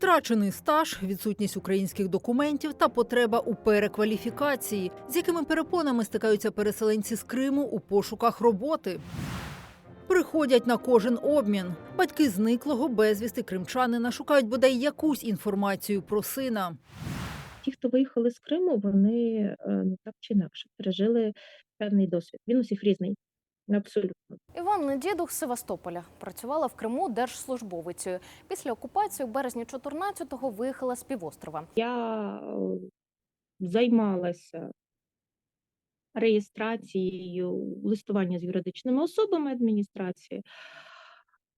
Втрачений стаж, відсутність українських документів та потреба у перекваліфікації, з якими перепонами стикаються переселенці з Криму у пошуках роботи. Приходять на кожен обмін. Батьки зниклого безвісти кримчанина шукають бодай якусь інформацію про сина. Ті, хто виїхали з Криму, вони е, ну так чи інакше пережили певний досвід. Він усіх різний, абсолютно. Іванна Дідух з Севастополя працювала в Криму держслужбовицею. Після окупації у березні 14-го виїхала з півострова. Я е, займалася реєстрацією листування з юридичними особами адміністрації.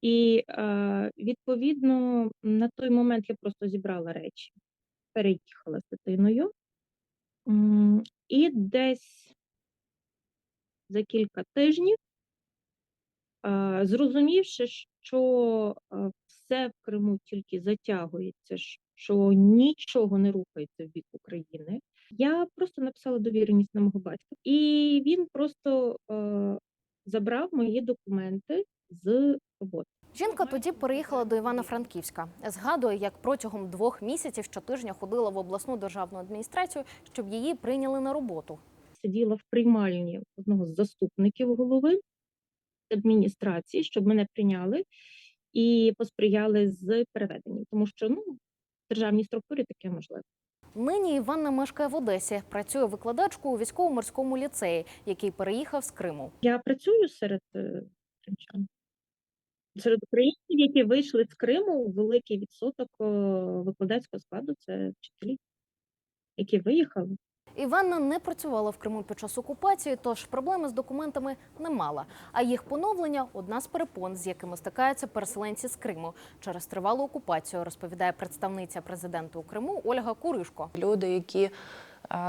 І е, відповідно на той момент я просто зібрала речі, переїхала з дитиною. М, І десь за кілька тижнів, е, зрозумівши, що е, все в Криму тільки затягується, що нічого не рухається в бік України, я просто написала довіреність на мого батька. І він просто е, забрав мої документи з роботи. Жінка тоді переїхала до Івано-Франківська. Згадує, як протягом двох місяців щотижня ходила в обласну державну адміністрацію, щоб її прийняли на роботу. Сиділа в приймальні одного з заступників голови адміністрації, щоб мене прийняли і посприяли з переведенням, тому що ну, в державній структурі таке можливо. Нині Іванна мешкає в Одесі, працює викладачкою у військово-морському ліцеї, який переїхав з Криму. Я працюю серед е, кримчан. Серед українців, які вийшли з Криму, великий відсоток е, викладацького складу це вчителі, які виїхали. Іванна не працювала в Криму під час окупації, тож проблеми з документами не мала. А їх поновлення одна з перепон, з якими стикаються переселенці з Криму через тривалу окупацію, розповідає представниця президента у Криму Ольга Куришко. Люди, які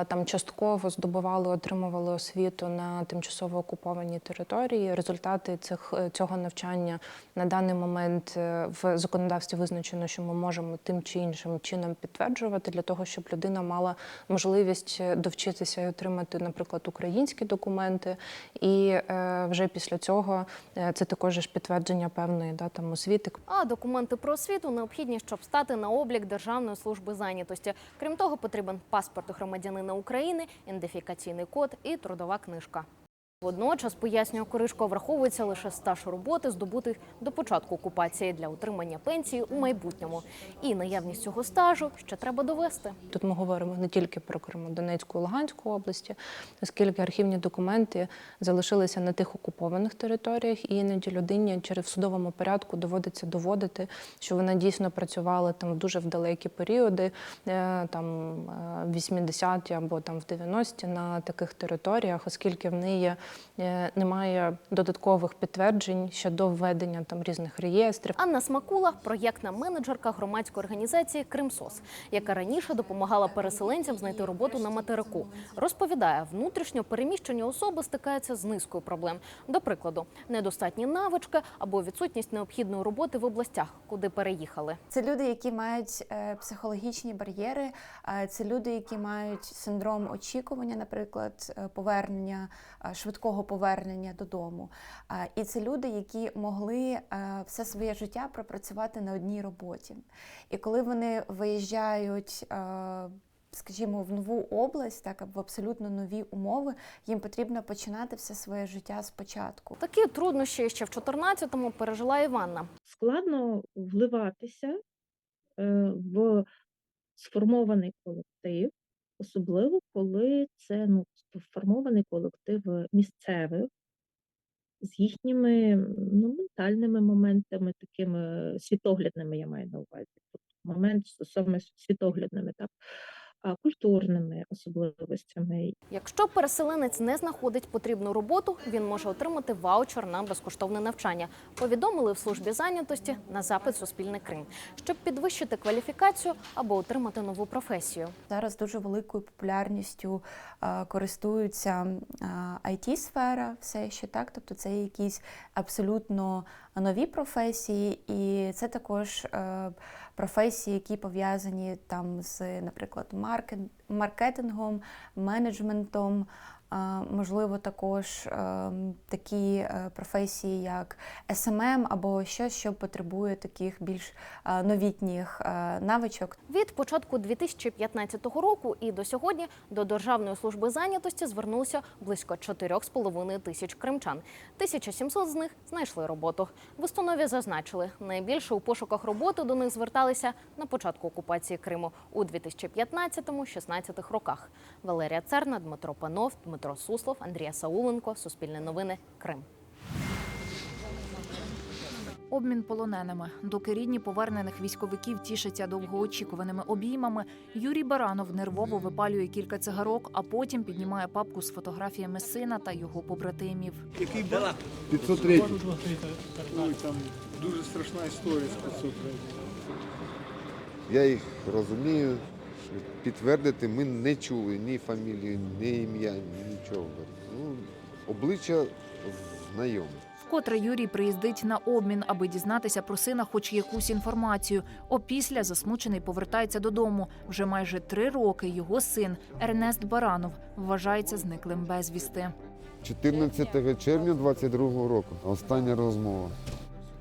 там частково здобували, отримували освіту на тимчасово окупованій території. Результати цих е, цього навчання на даний момент е, в законодавстві визначено, що ми можемо тим чи іншим чином підтверджувати для того, щоб людина мала можливість е, довчитися і отримати, наприклад, українські документи. І вже після цього це також ж підтвердження певної да, там освіти, А документи про освіту необхідні, щоб стати на облік Державної служби зайнятості. Крім того, потрібен паспорт громадянина України, ідентифікаційний код і трудова книжка. Водночас, пояснює Коришко, враховується лише стаж роботи, здобутих до початку окупації для отримання пенсії у майбутньому. І наявність цього стажу ще треба довести. Тут ми говоримо не тільки про Криму, Донецьку і Луганську області, оскільки архівні документи залишилися на тих окупованих територіях, і іноді людині через в судовому порядку доводиться доводити, що вона дійсно працювала там в дуже в далекі періоди, е, там е, в 80-ті або там в 90-ті на таких територіях, оскільки в неї е, немає додаткових підтверджень щодо введення там різних реєстрів. Анна Смакула проєктна менеджерка громадської організації Кримсос, яка раніше допомагала переселенцям знайти роботу на материку. Розповідає, внутрішньо переміщені особи стикаються з низкою проблем. До прикладу, недостатні навички або відсутність необхідної роботи в областях, куди переїхали. Це люди, які мають е, психологічні бар'єри, е, це люди, які мають синдром очікування, наприклад, е, повернення, е, швидкого повернення додому. І це люди, які могли е, все своє життя пропрацювати на одній роботі. І коли вони виїжджають. е, Скажімо, в нову область, так в абсолютно нові умови, їм потрібно починати все своє життя спочатку. Такі труднощі ще в 14-му пережила Іванна. Складно вливатися е, в сформований колектив, особливо коли це ну, сформований колектив місцевих з їхніми ну, ментальними моментами, такими світоглядними, я маю на увазі. Тобто момент саме світоглядними, так, культурними особливостями. Якщо переселенець не знаходить потрібну роботу, він може отримати ваучер на безкоштовне навчання. Повідомили в службі зайнятості на запит Суспільне Крим, щоб підвищити кваліфікацію або отримати нову професію. Зараз дуже великою популярністю користуються it сфера все ще так. Тобто це якісь абсолютно нові професії, і це також е, професії, які пов'язані там з, наприклад, маркет- маркетингом, менеджментом. Можливо, також ем, такі е, професії, як СММ або щось, що потребує таких більш е, новітніх е, навичок. Від початку 2015 року і до сьогодні до Державної служби зайнятості звернулося близько 4,5 тисяч кримчан. 1700 з них знайшли роботу. В установі зазначили, найбільше у пошуках роботи до них зверталися на початку окупації Криму у 2015-16 роках. Валерія Церна, Дмитро Панов, Дмитро Суслов, Андрія Сауленко, Суспільне новини, Крим. Обмін полоненими. Доки рідні повернених військовиків тішаться довгоочікуваними обіймами, Юрій Баранов нервово випалює кілька цигарок, а потім піднімає папку з фотографіями сина та його побратимів. 503. Ой, там дуже страшна історія з 503. Я їх розумію. Підтвердити ми не чули ні фамілію, ні ім'я, нічого. Ну, обличчя знайоме. Вкотре Юрій приїздить на обмін, аби дізнатися про сина хоч якусь інформацію. Опісля засмучений повертається додому. Вже майже три роки його син Ернест Баранов вважається зниклим безвісти. 14 червня 22 року. Остання розмова.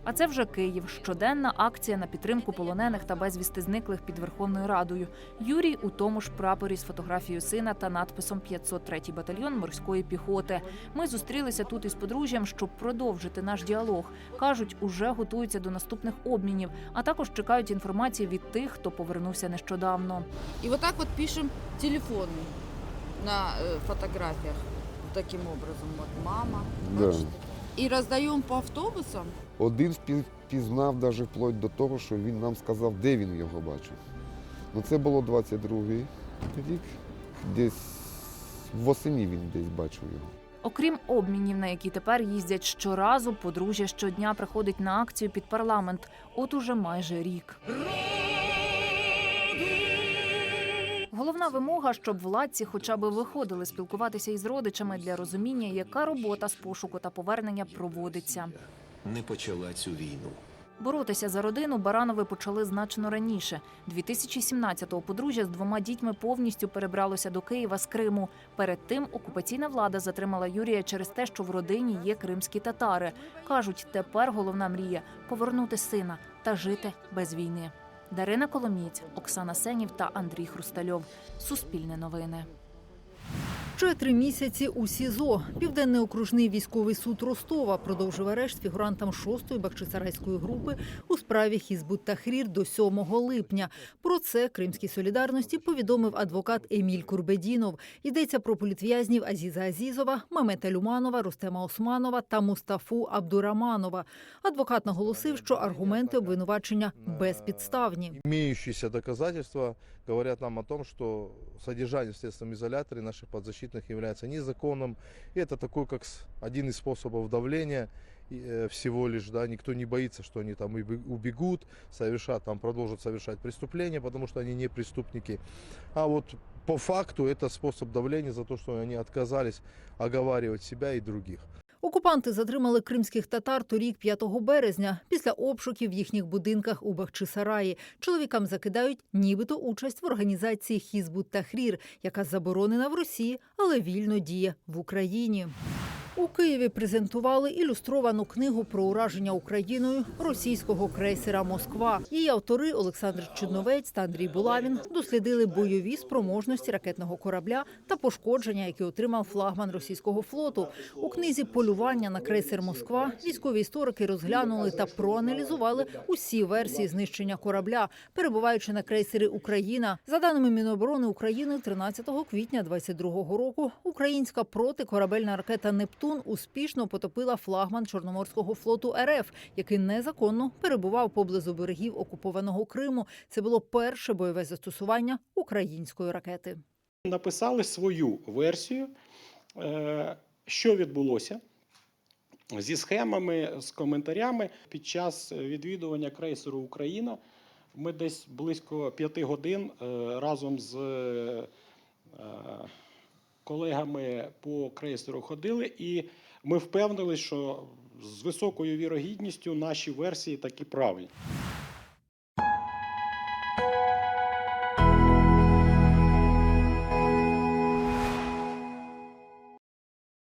А це вже Київ. Щоденна акція на підтримку полонених та безвісти зниклих під Верховною Радою. Юрій у тому ж прапорі з фотографією сина та надписом «503-й батальйон морської піхоти. Ми зустрілися тут із подружжям, щоб продовжити наш діалог. кажуть, уже готуються до наступних обмінів, а також чекають інформації від тих, хто повернувся нещодавно. И вот так вот пишем телефон на фотографиях. Вот таким образом. Вот мама. Да. И раздаем по автобусам. Один спі- пізнав навіть вплоть до того, що він нам сказав, де він його бачив. Ну це було 22-й рік. Десь восені він десь бачив його. Окрім обмінів, на які тепер їздять щоразу, подружжя щодня приходить на акцію під парламент. От уже майже рік. Головна вимога, щоб владці хоча б виходили спілкуватися із родичами для розуміння, яка робота з пошуку та повернення проводиться. Не почала цю війну. Боротися за родину Баранови почали значно раніше. 2017-го подружжя з двома дітьми повністю перебралося до Києва з Криму. Перед тим окупаційна влада затримала Юрія через те, що в родині є кримські татари. кажуть, тепер головна мрія повернути сина та жити без війни. Дарина Коломієць, Оксана Сенів та Андрій Хрустальов. Суспільне новини. Ще три місяці у СІЗО. Південний окружний військовий суд Ростова продовжив арешт фігурантам 6-ї Бахчисарайської групи у справі Хізбут Тахрір до 7 липня. Про це Кримській солідарності повідомив адвокат Еміль Курбедінов. Йдеться про політв'язнів Азіза Азізова, Мамета Люманова, Рустема Османова та Мустафу Абдураманова. Адвокат наголосив, що аргументи обвинувачення безпідставні. Имеющиеся доказательства говорят нам о том, что содержание в следственном изоляторе наших подзащитных является незаконным. И это такой, как один из способов давления э, всего лишь, да, никто не боится, что они там убе- убегут, совершат, там продолжат совершать преступления, потому что они не преступники. А вот по факту это способ давления за то, что они отказались оговаривать себя и других. Окупанти затримали кримських татар торік 5 березня після обшуків в їхніх будинках у Бахчисараї. Чоловікам закидають нібито участь в організації Хізбут Тахрір, яка заборонена в Росії, але вільно діє в Україні. У Києві презентували ілюстровану книгу про ураження Україною російського крейсера Москва. Її автори Олександр Чудновець та Андрій Булавін дослідили бойові спроможності ракетного корабля та пошкодження, які отримав флагман російського флоту. У книзі полювання на крейсер Москва військові історики розглянули та проаналізували усі версії знищення корабля, перебуваючи на крейсері Україна. За даними Міноборони України, 13 квітня 22-го року українська протикорабельна ракета Нептун успішно потопила флагман Чорноморського флоту РФ, який незаконно перебував поблизу берегів окупованого Криму. Це було перше бойове застосування української ракети. написали свою версію, е, що відбулося зі схемами, з коментарями під час відвідування крейсеру Україна. Ми десь близько п'яти годин е, разом з е, колегами по крейсеру ходили, і ми впевнилися, що з високою вірогідністю наші версії такі правильні.